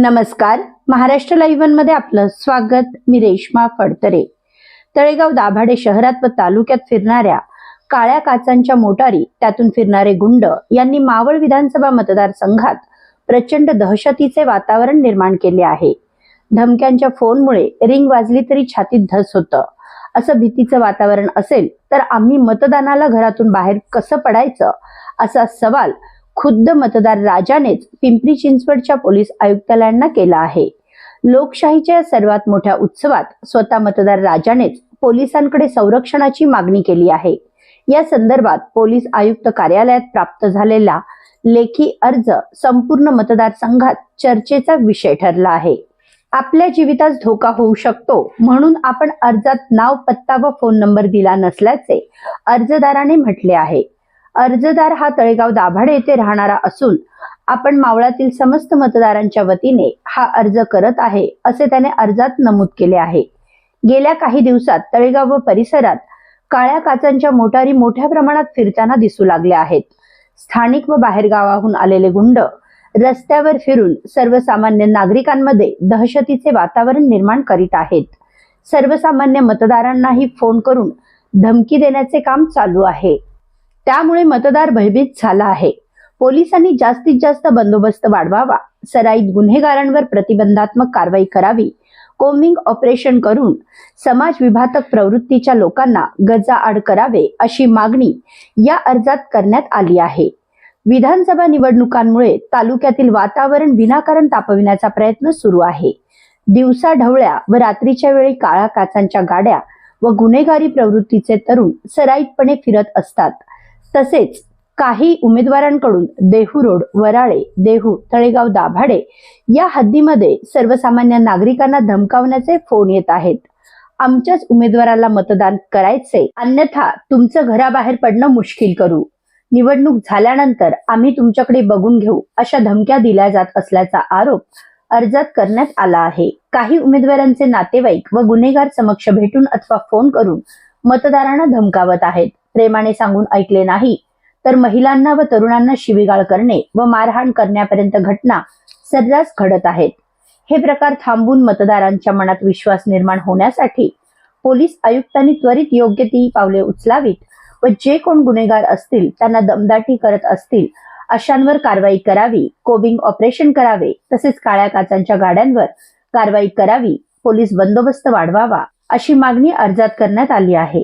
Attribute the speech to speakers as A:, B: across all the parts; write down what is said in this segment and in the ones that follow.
A: नमस्कार. महाराष्ट्र लाईव्हमध्ये आपलं स्वागत. मी रेश्मा फडतरे. तळेगाव दाभाडे शहरात व तालुक्यात फिरणाऱ्या काळ्या काचांच्या मोटारी त्यातून फिरणारे गुंड यांनी मावळ विधानसभा मतदारसंघात प्रचंड दहशतीचे वातावरण निर्माण केले आहे. धमक्यांच्या फोनमुळे रिंग वाजली तरी छातीत धस होतं. असं भीतीचं वातावरण असेल तर आम्ही मतदानाला घरातून बाहेर कसं पडायचं? असा सवाल खुद्द मतदार राजानेच पिंपरी चिंचवडच्या पोलीस आयुक्तालयांना केला आहे. लोकशाहीच्या सर्वात मोठ्या उत्सवात स्वतः मतदार राजानेच पोलिसांकडे संरक्षणाची मागणी केली आहे. या संदर्भात पोलीस आयुक्त कार्यालयात प्राप्त झालेला लेखी अर्ज संपूर्ण मतदारसंघात चर्चेचा विषय ठरला आहे. आपल्या जीवितास धोका होऊ शकतो म्हणून आपण अर्जात नाव पत्ता व फोन नंबर दिला नसल्याचे अर्जदाराने म्हटले आहे. अर्जदार हा तळेगाव दाभाडे येथे राहणारा असून आपण मावळातील समस्त मतदारांच्या वतीने हा अर्ज करत आहे असे त्याने अर्जात नमूद केले आहे. गेल्या काही दिवसात तळेगाव व परिसरात काळ्या काचांच्या मोटारी मोठ्या प्रमाणात फिरताना दिसू लागल्या आहेत. स्थानिक व बाहेरगावाहून आलेले गुंड रस्त्यावर फिरून सर्वसामान्य नागरिकांमध्ये दहशतीचे वातावरण निर्माण करीत आहेत. सर्वसामान्य मतदारांनाही फोन करून धमकी देण्याचे काम चालू आहे. त्यामुळे मतदार भयभीत झाला आहे. पोलिसांनी जास्तीत जास्त बंदोबस्त वाढवावा. सराईत गुन्हेगारांवर प्रतिबंधात्मक कारवाई करावी. कोमिंग ऑपरेशन करून समाज विघातक प्रवृत्तीच्या लोकांना गजा आड करावे अशी मागणी या अर्जात करण्यात आली आहे. विधानसभा निवडणुकांमुळे तालुक्यातील वातावरण विनाकारण तापविण्याचा प्रयत्न सुरू आहे. दिवसा ढवळ्या व रात्रीच्या वेळी काळा काचांच्या गाड्या व गुन्हेगारी प्रवृत्तीचे तरुण सराईतपणे फिरत असतात. तसेच काही उमेदवारांकडून देहू रोड वराळे देहू तळेगाव दाभाडे या हद्दीमध्ये सर्वसामान्य नागरिकांना धमकावण्याचे फोन येत आहेत. आमच्याच उमेदवाराला मतदान करायचे अन्यथा तुमचं घराबाहेर पडणं मुश्किल करू. निवडणूक झाल्यानंतर आम्ही तुमच्याकडे बघून घेऊ अशा धमक्या दिल्या जात असल्याचा आरोप अर्जात करण्यात आला आहे. काही उमेदवारांचे नातेवाईक व गुन्हेगार समक्ष भेटून अथवा फोन करून मतदारांना धमकावत आहेत. प्रेमाने सांगून ऐकले नाही तर महिलांना व तरुणांना शिवीगाळ करणे व मारहाण करण्यापर्यंत घटना सर्रास घडत आहेत. हे प्रकार थांबून मतदारांच्या मनात विश्वास निर्माण होण्यासाठी पोलीस आयुक्तांनी त्वरित योग्य ती पावले उचलावीत व जे कोण गुन्हेगार असतील त्यांना दमदाटी करत असतील अशांवर कारवाई करावी कोबिंग ऑपरेशन करावे तसेच काळ्या काचांच्या गाड्यांवर कारवाई करावी पोलीस बंदोबस्त वाढवावा अशी मागणी अर्जात करण्यात आली आहे.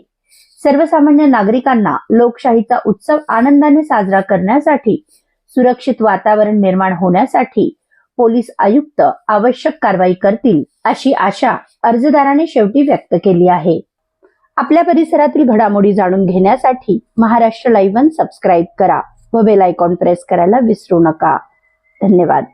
A: सर्वसामान्य नागरिकांना लोकशाहीचा उत्सव आनंदाने साजरा करण्यासाठी सुरक्षित वातावरण निर्माण होण्यासाठी पोलीस आयुक्त आवश्यक कारवाई करतील अशी आशा अर्जदाराने शेवटी व्यक्त केली आहे. आपल्या परिसरातील घडामोडी जाणून घेण्यासाठी महाराष्ट्र लाईव्ह सबस्क्राईब करा व बेल आयकॉन प्रेस करायला विसरू नका. धन्यवाद.